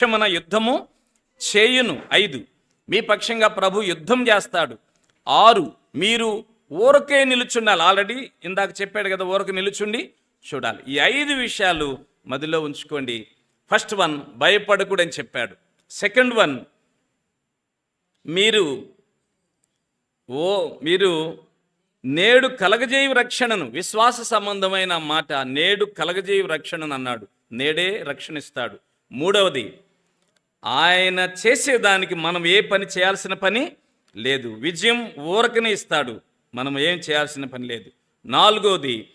పక్షమున యుద్ధము చేయును. ఐదు. మీ పక్షంగా ప్రభు యుద్ధం చేస్తాడు. ఆరు. మీరు ఊరకే నిలుచుండాలి. ఆల్రెడీ ఇందాక చెప్పాడు కదా ఊరక నిలుచుండి చూడాలి. ఈ ఐదు విషయాలు మదిలో ఉంచుకోండి. ఫస్ట్ వన్ భయపడకూడని చెప్పాడు. సెకండ్ వన్ మీరు ఓ మీరు నేడు కలగజేయు రక్షణను విశ్వాస సంబంధమైన మాట నేడు కలగజేయు రక్షణను అన్నాడు. నేడే రక్షణ ఇస్తాడు మూడవది ఆయన చేసేదానికి మనం ఏ పని చేయాల్సిన పని లేదు. విజయం ఊరకనే ఇస్తాడు. మనం ఏం చేయాల్సిన పని లేదు. నాలుగోది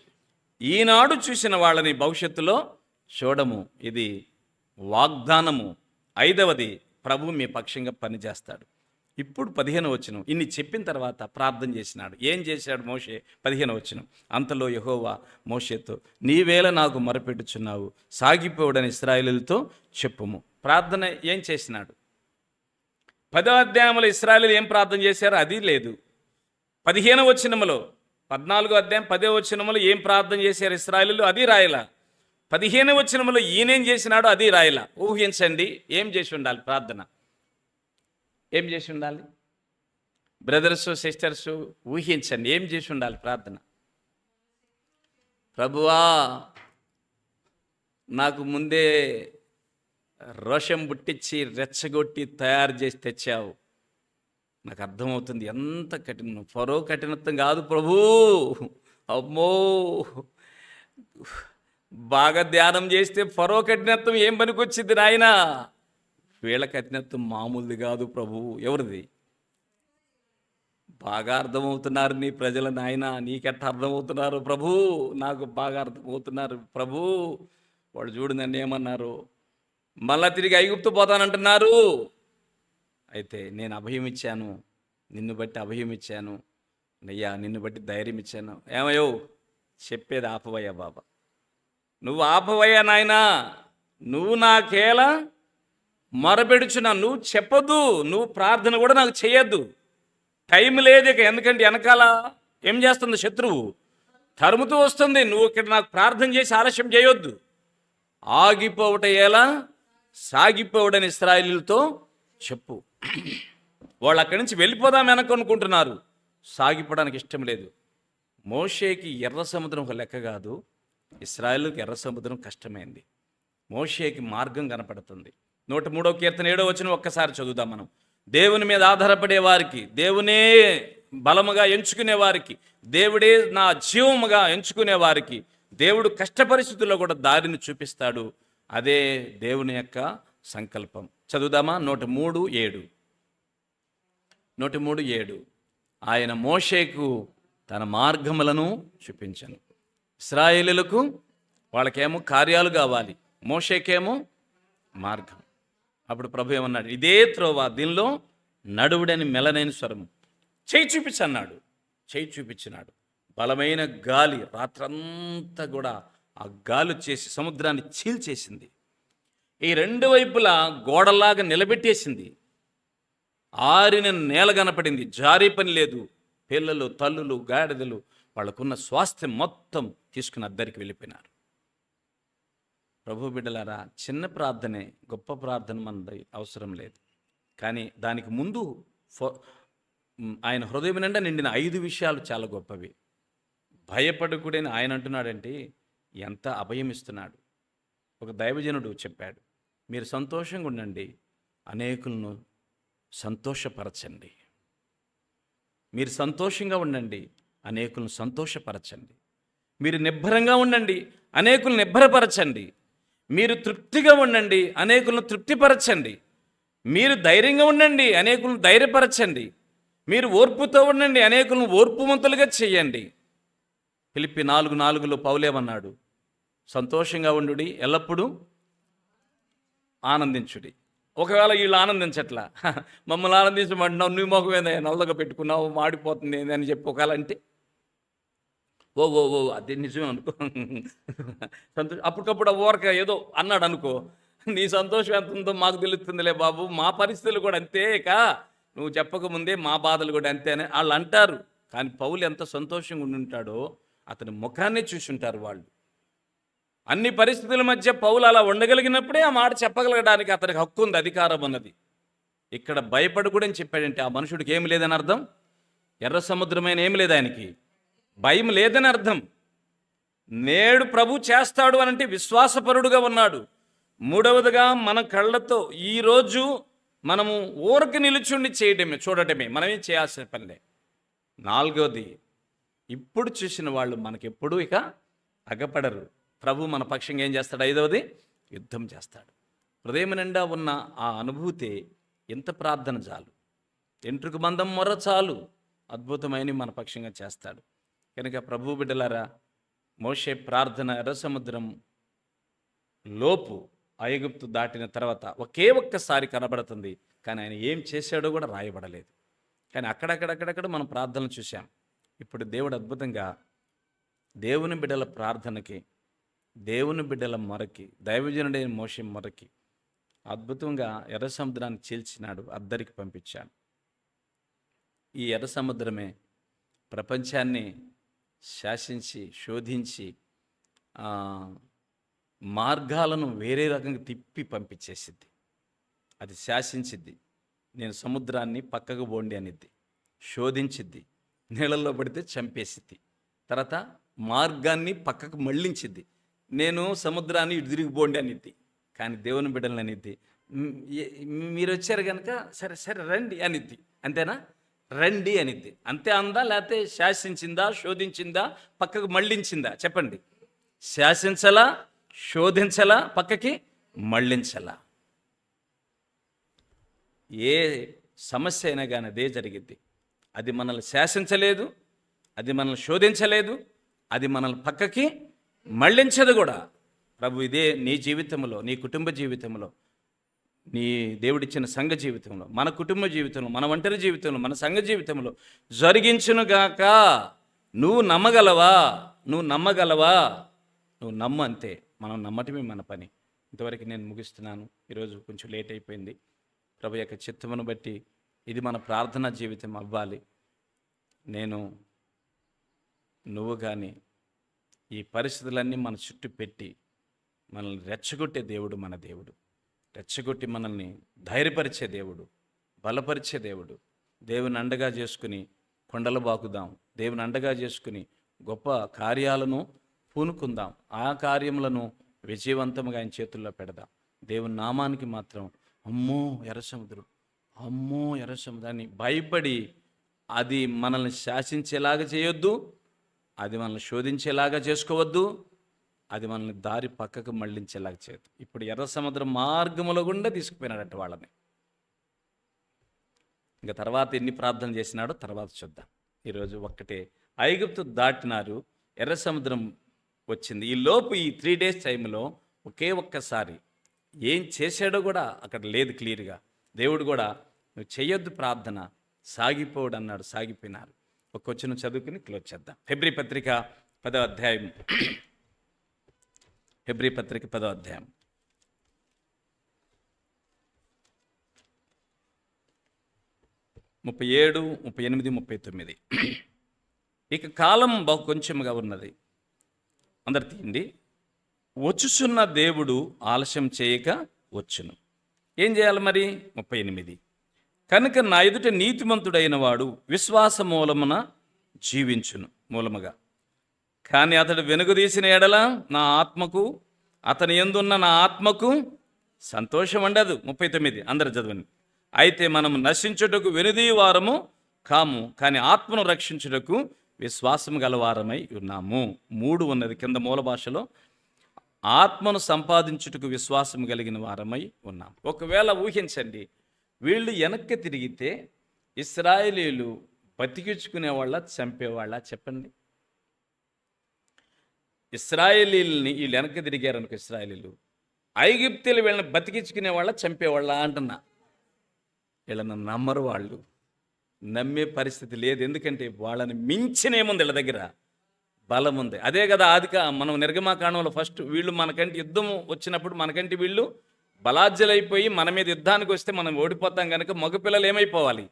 ఈనాడు చూసిన వాళ్ళని భవిష్యత్తులో చూడము. ఇది వాగ్దానము. ఐదవది ప్రభు మీ పక్షంగా పనిచేస్తాడు. ఇప్పుడు పదిహేను వచ్చినం ఇన్ని చెప్పిన తర్వాత ప్రార్థన చేసినాడు. ఏం చేశాడు మోషే? పదిహేను వచ్చినం అంతలో యహోవా మోషేతో నీవేళ నాకు మొరపెట్టుచున్నావు. సాగిపోవడని ఇస్రాయేలులతో చెప్పుము. ప్రార్థన ఏం చేసినాడు? పదో అధ్యాయంలో ఇస్రాయలు ఏం ప్రార్థన చేశారో అది లేదు. పదిహేను వచ్చినములో పద్నాలుగో అధ్యాయం పదే వచ్చినములో ఏం ప్రార్థన చేశారు ఇస్రాయలు అది రాయలా. పదిహేను వచ్చినములో ఈయనేం చేసినాడో అది రాయలా. ఊహించండి ఏం చేసి ఉండాలి ప్రార్థన? ఏం చేసి ఉండాలి? బ్రదర్స్ సిస్టర్స్ ఊహించండి ఏం చేసి ఉండాలి ప్రార్థన? ప్రభువా నాకు ముందే రోషం పుట్టించి రెచ్చగొట్టి తయారు చేసి తెచ్చావు. నాకు అర్థమవుతుంది ఎంత కఠినం. ఫరో కఠినత్వం కాదు ప్రభు. అమ్మో. బాగా ధ్యానం చేస్తే ఫరో కఠినత్వం ఏం పనికొచ్చింది నాయనా? వీళ్ళ కఠినత్వం మామూలుది కాదు ప్రభు ఎవరిది? బాగా అర్థమవుతున్నారు నీ ప్రజల నాయన. నీకెట్ట అర్థమవుతున్నారు ప్రభు? నాకు బాగా అర్థమవుతున్నారు ప్రభు. వాళ్ళు చూడు నన్ను ఏమన్నారు? మళ్ళా తిరిగి ఐగుప్తు పోతానంటున్నారు. అయితే నేను అభయం ఇచ్చాను నిన్ను బట్టి అభయం ఇచ్చాను అయ్యా నిన్ను బట్టి ధైర్యం ఇచ్చాను. ఏమయ్యో? చెప్పేది ఆపవయ్యా బాబా. నువ్వు ఆపవయ్యా నాయనా. నువ్వు నాకేలా మొరపెడుచున్నా నువ్వు చెప్పదు. నువ్వు ప్రార్థన కూడా నాకు చేయొద్దు. టైం లేదు ఇక ఎందుకంటే వెనకాల ఏం చేస్తుంది శత్రువు? తరుముతూ వస్తుంది. నువ్వు ఇక్కడ నాకు ప్రార్థన చేసి ఆలస్యం చేయొద్దు. ఆగిపోవట ఎలా? సాగిపోవడని ఇస్రాయిలీలతో చెప్పు. వాళ్ళు అక్కడి నుంచి వెళ్ళిపోదాం వెనక అనుకుంటున్నారు. సాగిపోవడానికి ఇష్టం లేదు. మోషేకి ఎర్ర సముద్రం ఒక లెక్క కాదు. ఇస్రాయిల్కి ఎర్ర సముద్రం కష్టమైంది. మోషేకి మార్గం కనపడుతుంది. నూట మూడో కీర్తన ఏడో వచ్చిన ఒక్కసారి చదువుదాం మనం. దేవుని మీద ఆధారపడే వారికి దేవునే బలముగా ఎంచుకునే వారికి దేవుడే నా జీవముగా ఎంచుకునే వారికి దేవుడు కష్ట పరిస్థితుల్లో కూడా దారిని చూపిస్తాడు. అదే దేవుని యొక్క సంకల్పం. చదువుదామా? నూట మూడు ఏడు. నూట మూడు ఏడు. ఆయన మోషేకు తన మార్గములను చూపించను. ఇస్రాయేలులకు వాళ్ళకేమో కార్యాలు కావాలి. మోషేకేమో మార్గం. అప్పుడు ప్రభు ఏమన్నాడు? ఇదే త్రోవ దీనిలో నడువుడని మెలనైన స్వరము. చేయి చూపించన్నాడు చేయి చూపించినాడు. బలమైన గాలి రాత్రంతా కూడా ఆ గాలి చేసి సముద్రాన్ని చీల్చేసింది. ఈ రెండు వైపులా గోడలాగా నిలబెట్టేసింది. ఆరిన నేల కనపడింది. జారీ పని లేదు. పిల్లలు తల్లులు గాడిదలు వాళ్ళకున్న స్వాస్థ్యం మొత్తం తీసుకుని అద్దరికి వెళ్ళిపోయినారు. ప్రభు బిడ్డలారా చిన్న ప్రార్థనే గొప్ప ప్రార్థన మనది అవసరం లేదు. కానీ దానికి ముందు ఫో ఆయన హృదయం నిండా నిండిన ఐదు విషయాలు చాలా గొప్పవి. భయపడకూడని ఆయన అంటున్నాడంటే ఎంత అభయం ఇస్తున్నాడు ఒక దైవజనుడు చెప్పాడు మీరు సంతోషంగా ఉండండి అనేకులను సంతోషపరచండి. మీరు సంతోషంగా ఉండండి అనేకులను సంతోషపరచండి. మీరు నిబ్బరంగా ఉండండి అనేకులను నిబ్బరపరచండి. మీరు తృప్తిగా ఉండండి అనేకులను తృప్తిపరచండి. మీరు ధైర్యంగా ఉండండి అనేకులను ధైర్యపరచండి. మీరు ఓర్పుతో ఉండండి అనేకులను ఓర్పుమంతులుగా చేయండి. పిలిపి నాలుగు నాలుగులో పౌలేమన్నాడు సంతోషంగా ఉండుడి ఎల్లప్పుడూ ఆనందించుడి. ఒకవేళ వీళ్ళు ఆనందించట్లా మమ్మల్ని ఆనందించమంటున్నావు నువ్వు మొహం ఏదైనా నల్లగా పెట్టుకున్నావు మాడిపోతుంది ఏంది అని చెప్పి ఒకవేళ అంటే ఓ ఓ ఓ అది నిజమే అనుకో. సంతోషం అప్పటికప్పుడు ఊరక ఏదో అన్నాడు అనుకో. నీ సంతోషం ఎంత ఉందో మాకు తెలుస్తుందిలే బాబు. మా పరిస్థితులు కూడా అంతేక నువ్వు చెప్పకముందే మా బాధలు కూడా అంతే అని వాళ్ళు అంటారు. కానీ పౌలు ఎంత సంతోషంగా ఉండి ఉంటాడో అతని ముఖాన్నే చూసి ఉంటారు వాళ్ళు. అన్ని పరిస్థితుల మధ్య పౌలు అలా ఉండగలిగినప్పుడే ఆ మాట చెప్పగలగడానికి అతనికి హక్కు ఉంది అధికారం అన్నది ఇక్కడ భయపడకూడని కూడా అని చెప్పాడంటే ఆ మనుషుడికి ఏమి లేదని అర్థం? ఎర్ర సముద్రమైన ఏమి లేదు ఆయనకి. భయం లేదని అర్థం. నేడు ప్రభు చేస్తాడు అనంటే విశ్వాసపరుడుగా ఉన్నాడు. మూడవదిగా మన కళ్ళతో ఈరోజు మనము ఊరికి నిలుచుండి చేయడమే చూడటమే. మనమేం చేయాల్సిన పనిలే? నాలుగవది ఇప్పుడు చూసిన వాళ్ళు మనకెప్పుడు ఇక అగపడరు. ప్రభు మన పక్షంగా ఏం చేస్తాడు? ఐదవది యుద్ధం చేస్తాడు. హృదయం నిండా ఉన్న ఆ అనుభూతి ఎంత ప్రార్థన చాలు? ఎంట్రుకు మందం మొర చాలు. అద్భుతమైన మన పక్షంగా చేస్తాడు. కనుక ప్రభు బిడ్డలారా మోషే ప్రార్థన ఎర్ర సముద్రం లోపు ఐగుప్తు దాటిన తర్వాత ఒకే ఒక్కసారి కనబడుతుంది. కానీ ఆయన ఏం చేశాడో కూడా రాయబడలేదు. కానీ అక్కడక్కడక్కడక్కడ మనం ప్రార్థనలు చూసాం ఇప్పుడు దేవుడు అద్భుతంగా దేవుని బిడ్డల ప్రార్థనకి దేవుని బిడ్డల మొరకి దైవజనుడైన మోషే మొరకి అద్భుతంగా ఎర్ర సముద్రాన్ని చీల్చినాడు అద్దరికి పంపించాడు. ఈ ఎర్ర సముద్రమే ప్రపంచాన్ని శాసించి శోధించి మార్గాలను వేరే రకంగా తిప్పి పంపించేసిద్ది. అది శాసించిద్ది. నేను సముద్రాన్ని పక్కకు బోండి అనిద్ది. శోధించిద్ది. నీళ్ళల్లో పడితే చంపేసిద్ది. తర్వాత మార్గాన్ని పక్కకు మళ్ళించిద్ది. నేను సముద్రాన్ని ఇటు తిరిగిపోండి అనిద్ది. కానీ దేవుని బిడ్డలు అనిద్ది. మీరు వచ్చారు కనుక సరే సరే రండి అనిద్ది. అంతేనా? రండి అనిద్ది. అంతే అందా లేకపోతే శాసించిందా శోధించిందా పక్కకు మళ్ళించిందా? చెప్పండి. శాసించలా శోధించలా పక్కకి మళ్ళించలా? ఏ సమస్య అయినా కానీ అదే జరిగిద్ది. అది మనల్ని శాసించలేదు అది మనల్ని శోధించలేదు అది మనల్ని పక్కకి మళ్ళించదు కూడా. ప్రభు ఇదే నీ జీవితంలో నీ కుటుంబ జీవితంలో నీ దేవుడిచ్చిన సంఘ జీవితంలో మన కుటుంబ జీవితంలో మన ఒంటరి జీవితంలో మన సంఘ జీవితంలో జరిగించునుగాక. నువ్వు నమ్మగలవా? నువ్వు నమ్మగలవా? నువ్వు నమ్ము అంతే. మనం నమ్మటమే మన పని. ఇంతవరకు నేను ముగిస్తున్నాను. ఈరోజు కొంచెం లేట్ అయిపోయింది. ప్రభు యొక్క చిత్తమును బట్టి ఇది మన ప్రార్థనా జీవితం అవ్వాలి. నేను నువ్వు కానీ ఈ పరిస్థితులన్నీ మన చుట్టూ పెట్టి మనల్ని రెచ్చగొట్టే దేవుడు మన దేవుడు. రెచ్చగొట్టి మనల్ని ధైర్యపరిచే దేవుడు బలపరిచే దేవుడు. దేవుని అండగా చేసుకుని కొండలు బాకుదాం. దేవుని అండగా చేసుకుని గొప్ప కార్యాలను పూనుకుందాం. ఆ కార్యములను విజయవంతంగా ఆయన చేతుల్లో పెడదాం. దేవుని నామానికి మాత్రం అమ్మో ఎర్ర అమ్మో ఎర్ర సముద్రాన్ని భయపడి అది మనల్ని శాసించేలాగా చేయొద్దు అది మనల్ని శోధించేలాగా చేసుకోవద్దు. అది మనల్ని దారి పక్కకు మళ్ళించేలాగా చేయదు. ఇప్పుడు ఎర్ర సముద్రం మార్గముల గుండా తీసుకుపోయినాడట వాళ్ళని. ఇంకా తర్వాత ఎన్ని ప్రార్థన చేసినాడో తర్వాత చూద్దాం. ఈరోజు ఒక్కటే. ఐగుప్తు దాటినారు ఎర్ర సముద్రం వచ్చింది. ఈ లోపు ఈ త్రీ డేస్ టైంలో ఒకే ఒక్కసారి ఏం చేశాడో కూడా అక్కడ లేదు క్లియర్గా. దేవుడు కూడా నువ్వు చేయొద్దు ప్రార్థన సాగిపోడు అన్నాడు సాగిపోయినారు. ఒక వచ్చిన చదువుకుని క్లోజ్ చేద్దాం. ఫిబ్రి పత్రిక పదో అధ్యాయం. హెబ్రీ పత్రిక పదో అధ్యాయం. ముప్పై ఏడు ముప్పై ఎనిమిది ముప్పై తొమ్మిది. ఇక కాలం బహు కొంచెముగా ఉన్నది. అందరు తీయండి. వచ్చుచున్న దేవుడు ఆలస్యం చేయక వచ్చును. ఏం చేయాలి మరి? ముప్పై ఎనిమిది. కనుక నా ఎదుట నీతిమంతుడైన వాడు విశ్వాస మూలమున జీవించును మూలముగా. కానీ అతడు వెనుకదీసిన ఎడల నా ఆత్మకు అతని ఎందున్న నా ఆత్మకు సంతోషం ఉండదు. ముప్పై తొమ్మిది. అందరు చదవండి. అయితే మనము నశించుటకు వెనుదీ వారము కాము కానీ ఆత్మను రక్షించుటకు విశ్వాసం గలవారమై ఉన్నాము. మూడు ఉన్నది కింద మూల భాషలో. ఆత్మను సంపాదించుటకు విశ్వాసం కలిగిన వారమై ఉన్నాం. ఒకవేళ ఊహించండి వీళ్ళు వెనక్కి తిరిగితే ఇస్రాయేలీలు బతికించుకునేవాళ్ళ చంపేవాళ్ళ చెప్పండి. ఇస్రాయేలీల్ని వీళ్ళు వెనక్కి తిరిగారు అనుకో ఇస్రాయేలీలు. ఐగిప్తులు వీళ్ళని బతికించుకునే వాళ్ళ చంపేవాళ్ళ అంటున్నా. వీళ్ళని నమ్మరు వాళ్ళు. నమ్మే పరిస్థితి లేదు. ఎందుకంటే వాళ్ళని మించిన ఏముంది వీళ్ళ దగ్గర? బలం ఉంది. అదే కదా ఆదిక మనం నిర్గమాకాండంలో ఫస్ట్ వీళ్ళు మనకంటే యుద్ధం వచ్చినప్పుడు మనకంటే వీళ్ళు బలాజ్జలైపోయి మన మీద యుద్ధానికి వస్తే మనం ఓడిపోతాం కనుక మగపిల్లలు ఏమైపోవాలి?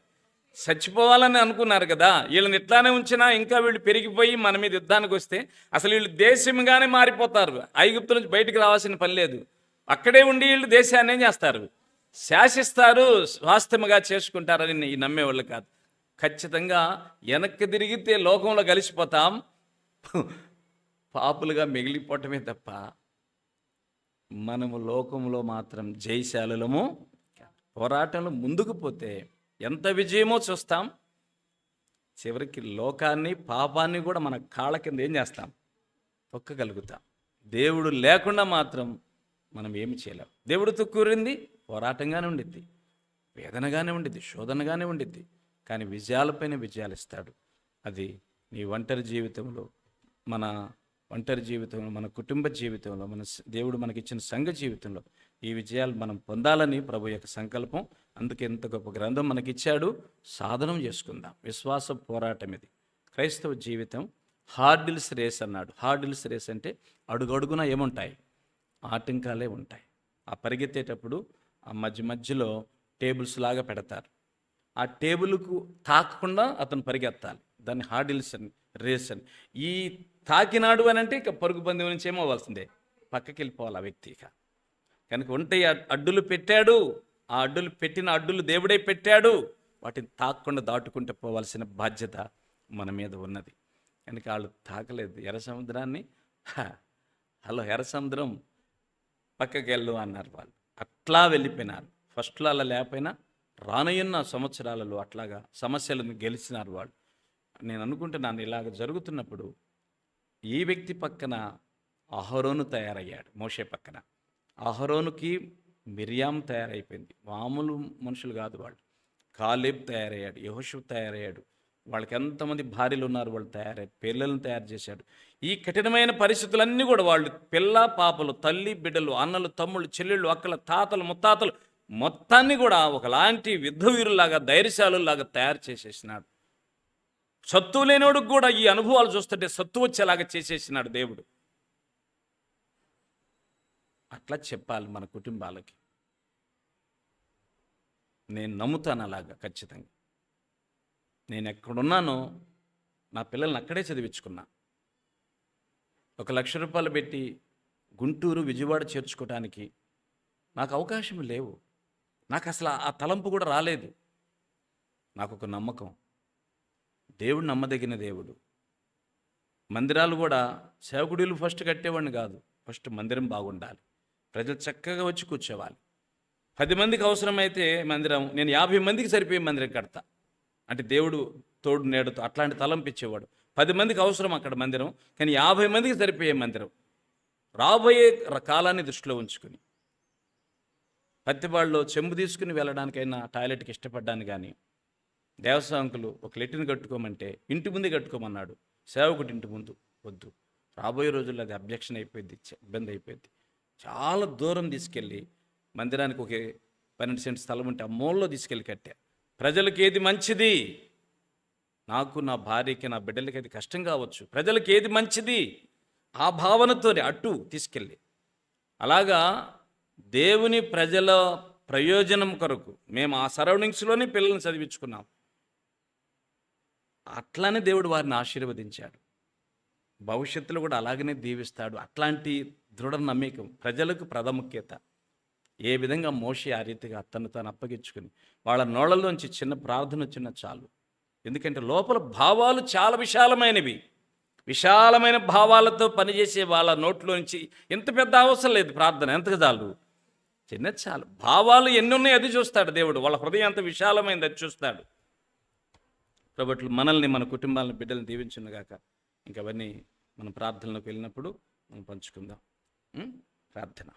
చచ్చిపోవాలని అనుకున్నారు కదా వీళ్ళని ఇట్లానే ఉంచినా ఇంకా వీళ్ళు పెరిగిపోయి మన మీద యుద్ధానికి వస్తే అసలు వీళ్ళు దేశంగానే మారిపోతారు. ఐగుప్తు నుంచి బయటకు రావాల్సిన పని లేదు. అక్కడే ఉండి వీళ్ళు దేశాన్ని చేస్తారు? శాసిస్తారు స్వాస్థ్యముగా చేసుకుంటారని ఈ నమ్మేవాళ్ళు కాదు. ఖచ్చితంగా వెనక్కి తిరిగితే లోకంలో కలిసిపోతాం. పాపులుగా మిగిలిపోవటమే తప్ప మనము లోకంలో మాత్రం జయశాలులము పోరాటంలో ముందుకు పోతే ఎంత విజయమో చూస్తాం. చివరికి లోకాన్ని పాపాన్ని కూడా మన కాళ్ళ కింద ఏం చేస్తాం? తొక్కగలుగుతాం. దేవుడు లేకుండా మాత్రం మనం ఏమి చేయలేం. దేవుడితో కూరింది పోరాటంగానే ఉండిద్ది వేదనగానే ఉండిద్ది శోధనగానే ఉండిద్ది కానీ విజయాలపైన విజయాలు ఇస్తాడు అది నీ ఒంటరి జీవితంలో మన ఒంటరి జీవితంలో మన కుటుంబ జీవితంలో మన దేవుడు మనకిచ్చిన సంఘ జీవితంలో ఈ విజయాలు మనం పొందాలని ప్రభు యొక్క సంకల్పం. అందుకే ఎంత గొప్ప గ్రంథం మనకిచ్చాడు. సాధనం చేసుకుందాం. విశ్వాస పోరాటం ఇది. క్రైస్తవ జీవితం హార్డిల్స్ రేస్ అన్నాడు. హార్డిల్స్ రేస్ అంటే అడుగడుగున ఏముంటాయి? ఆటంకాలే ఉంటాయి. ఆ పరిగెత్తేటప్పుడు ఆ మధ్య మధ్యలో టేబుల్స్ లాగా పెడతారు. ఆ టేబుల్కు తాకకుండా అతను పరిగెత్తాలి. దాన్ని హార్డిల్స్ అని రేస్ అని. ఈ తాకినాడు అని అంటే ఇక పరుగు పందెం నుంచి ఏమవ్వాల్సిందే? పక్కకి వెళ్ళిపోవాలి ఆ వ్యక్తి ఇక. కనుక ఉంటే అడ్డులు పెట్టాడు. ఆ అడ్డులు పెట్టిన అడ్డులు దేవుడే పెట్టాడు. వాటిని తాక్కుండా దాటుకుంటూ పోవాల్సిన బాధ్యత మన మీద ఉన్నది. కనుక వాళ్ళు తాకలేదు. ఎర్ర సముద్రాన్ని హలో ఎర్ర సముద్రం పక్కకి వెళ్ళు అన్నారు వాళ్ళు. అట్లా వెళ్ళిపోయినారు. ఫస్ట్లో అలా లేకపోయినా రానయ్యున్న సంవత్సరాలలో అట్లాగా సమస్యలను గెలిచినారు వాళ్ళు. నేను అనుకుంటున్నాను ఇలాగ జరుగుతున్నప్పుడు ఈ వ్యక్తి పక్కన అహరోను తయారయ్యాడు మోషే పక్కన. అహరోనుకి మిరియాం తయారైపోయింది. మామూలు మనుషులు కాదు వాళ్ళు. కాలేబ్ తయారయ్యాడు యహోషు తయారయ్యాడు. వాళ్ళకి ఎంతమంది భార్యలు ఉన్నారు వాళ్ళు తయారయ్యారు పిల్లలను తయారు చేశాడు. ఈ కఠినమైన పరిస్థితులన్నీ కూడా వాళ్ళు పిల్ల పాపలు తల్లి బిడ్డలు అన్నలు తమ్ముళ్ళు చెల్లెళ్ళు అక్కల తాతలు ముత్తాతలు మొత్తాన్ని కూడా ఒకలాంటి యుద్ధవీరులాగా ధైర్యశాలులాగా తయారు చేసేసినాడు. సత్తు లేనివాడికి కూడా ఈ అనుభవాలు చూస్తుంటే సత్తు వచ్చేలాగా చేసేసినాడు దేవుడు. అట్లా చెప్పాలి మన కుటుంబాలకి. నేను నమ్ముతాను అలాగా ఖచ్చితంగా. నేను ఎక్కడున్నానో నా పిల్లల్ని అక్కడే చదివించుకున్నా. ఒక లక్ష రూపాయలు పెట్టి గుంటూరు విజయవాడ చేర్చుకోవడానికి నాకు అవకాశం లేవు. నాకు అసలు ఆ తలంపు కూడా రాలేదు. నాకు ఒక నమ్మకం. దేవుడు నమ్మదగిన దేవుడు. మందిరాలు కూడా సేవకుడిలు ఫస్ట్ కట్టేవాడిని కాదు. ఫస్ట్ మందిరం బాగుండాలి. ప్రజలు చక్కగా వచ్చి కూర్చోవాలి. పది మందికి అవసరమైతే మందిరం నేను యాభై మందికి సరిపోయే మందిరం కడతా. అంటే దేవుడు తోడు నేడుతో అట్లాంటి తలంపిచ్చేవాడు పది మందికి అవసరం అక్కడ మందిరం కానీ యాభై మందికి సరిపోయే మందిరం. రాబోయే కాలాన్ని దృష్టిలో ఉంచుకుని. పత్తిబాళ్ళలో చెంబు తీసుకుని వెళ్ళడానికైనా టాయిలెట్కి ఇష్టపడ్డాను కానీ దేవసాంకులు ఒక లెట్టిని కట్టుకోమంటే ఇంటి ముందే కట్టుకోమన్నాడు. సేవకుడి ఇంటి ముందు వద్దు. రాబోయే రోజుల్లో అది అబ్జెక్షన్ అయిపోయింది చ- ఇబ్బంది అయిపోయింది. చాలా దూరం తీసుకెళ్ళి మందిరానికి ఒక పన్నెండు సెంట్ స్థలం ఉంటే ఆ మూలలో తీసుకెళ్ళి కట్టా. ప్రజలకు ఏది మంచిది? నాకు నా భార్యకి నా బిడ్డలకి అది కష్టం కావచ్చు. ప్రజలకు ఏది మంచిది? ఆ భావనతోనే అటు తీసుకెళ్ళి. అలాగా దేవుని ప్రజల ప్రయోజనం కొరకు మేము ఆ సరౌండింగ్స్లోనే పిల్లల్ని చదివించుకున్నాం. అట్లానే దేవుడు వారిని ఆశీర్వదించాడు. భవిష్యత్తులో కూడా అలాగనే దీవిస్తాడు. అట్లాంటి దృఢ నమ్మకం ప్రజలకు ప్రాముఖ్యత ఏ విధంగా మోషి ఆ రీతిగా తను తాను అప్పగించుకుని వాళ్ళ నోళ్ళలోంచి చిన్న ప్రార్థన వచ్చిన చాలు. ఎందుకంటే లోపల భావాలు చాలా విశాలమైనవి. విశాలమైన భావాలతో పనిచేసే వాళ్ళ నోట్లోంచి ఎంత పెద్ద అవసరం లేదు ప్రార్థన ఎంత చాలు? చిన్న చాలు. భావాలు ఎన్ని ఉన్నాయి అది చూస్తాడు దేవుడు. వాళ్ళ హృదయం ఎంత విశాలమైంది అది చూస్తాడు. కాబట్టి మనల్ని మన కుటుంబాలను బిడ్డలను దీవించునుగాక. ఇంకవన్నీ మన ప్రార్థనలోకి వెళ్ళినప్పుడు మనం పంచుకుందాం. ఉం? ప్రార్థన